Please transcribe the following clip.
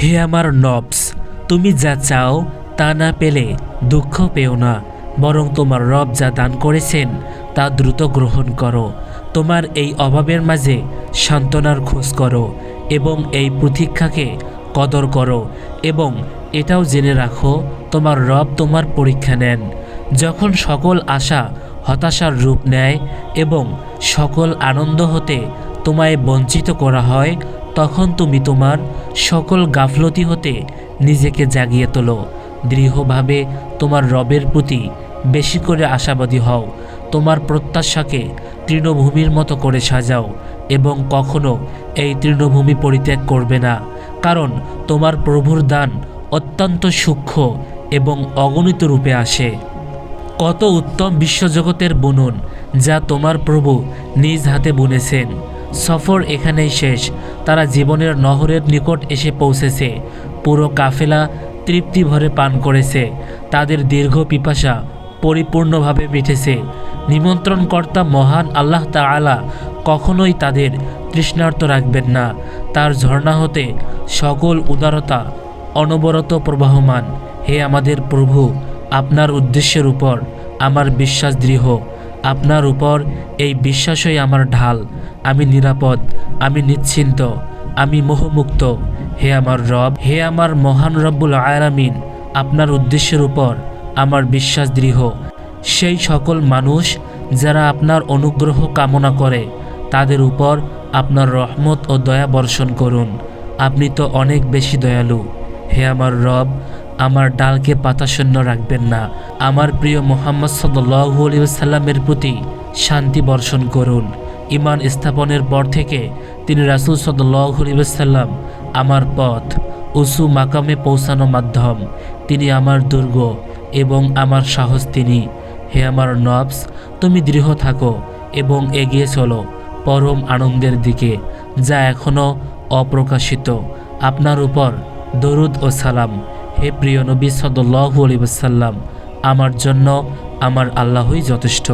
হে আমার নবস, তুমি যা চাও তা না পেলে দুঃখ পেও না, বরং তোমার রব যা দান করেছেন তা দ্রুত গ্রহণ করো। তোমার এই অভাবের মাঝে সান্ত্বনার খোঁজ করো এবং এই প্রতীক্ষাকে কদর করো এবং এটাও জেনে রাখো, তোমার রব তোমার পরীক্ষা নেন। যখন সকল আশা হতাশার রূপ নেয় এবং সকল আনন্দ হতে তোমায় বঞ্চিত করা হয় তখন তুমি তোমার সকল গাফলতি হতে নিজেকে জাগিয়ে তোলো। দৃঢ়ভাবে তোমার রবের প্রতি বেশি করে আশাবাদী হও। তোমার প্রত্যাশাকে তৃণভূমির মতো করে সাজাও এবং কখনো এই তৃণভূমি পরিত্যাগ করবে না। কারণ তোমার প্রভুর দান অত্যন্ত সূক্ষ্ম এবং অগণিত রূপে আসে। কত উত্তম বিশ্বজগতের বুনন যা তোমার প্রভু নিজ হাতে বুনেছেন। সফর এখানেই শেষ। তারা জীবনের নহরের নিকট এসে পৌঁছেছে। পুরো কাফেলা তৃপ্তি ভরে পান করেছে। তাদের দীর্ঘ পিপাসা পরিপূর্ণভাবে মিটেছে। নিমন্ত্রণকর্তা মহান আল্লাহ তাআলা কখনোই তাদের তৃষ্ণার্ত রাখবেন না। তার ঝর্ণা হতে সকল উদারতা, অনবরত প্রবাহমান। হে আমাদের প্রভু, আপনার উদ্দেশ্যের উপর আমার বিশ্বাস দৃঢ়। আপনার উপর এই বিশ্বাসই আমার ঢাল। আমি নিরাপদ, আমি নিশ্চিন্ত, আমি মোহমুক্ত। হে আমার রব, হে আমার মহান রব্বুল আয়ালামিন আপনার উদ্দেশ্যের উপর আমার বিশ্বাস দৃঢ়। সেই সকল মানুষ যারা আপনার অনুগ্রহ কামনা করে, তাদের উপর আপনার রহমত ও দয়া বর্ষণ করুন। আপনি তো অনেক বেশি দয়ালু। হে আমার রব আমার ডালকে পাতাশূন্য রাখবেন না। আমার প্রিয় মোহাম্মদ সাল্লু আলী সাল্লামের প্রতি শান্তি বর্ষণ করুন। ইমান স্থাপনের পর থেকে তিনি রাসুল সাল্লাহ আলী সাল্লাম আমার পথ উসু মাকামে পৌঁছানো মাধ্যম। তিনি আমার দুর্গ এবং আমার সাহস তিনি। হে আমার নবস তুমি দৃঢ় থাকো এবং এগিয়ে চলো পরম আনন্দের দিকে, যা এখনও অপ্রকাশিত। আপনার উপর দরুদ ও সালাম। হে প্রিয় নবী সদল্লাহু আলী সাল্লাম আমার জন্য আমার আল্লাহই যথেষ্ট।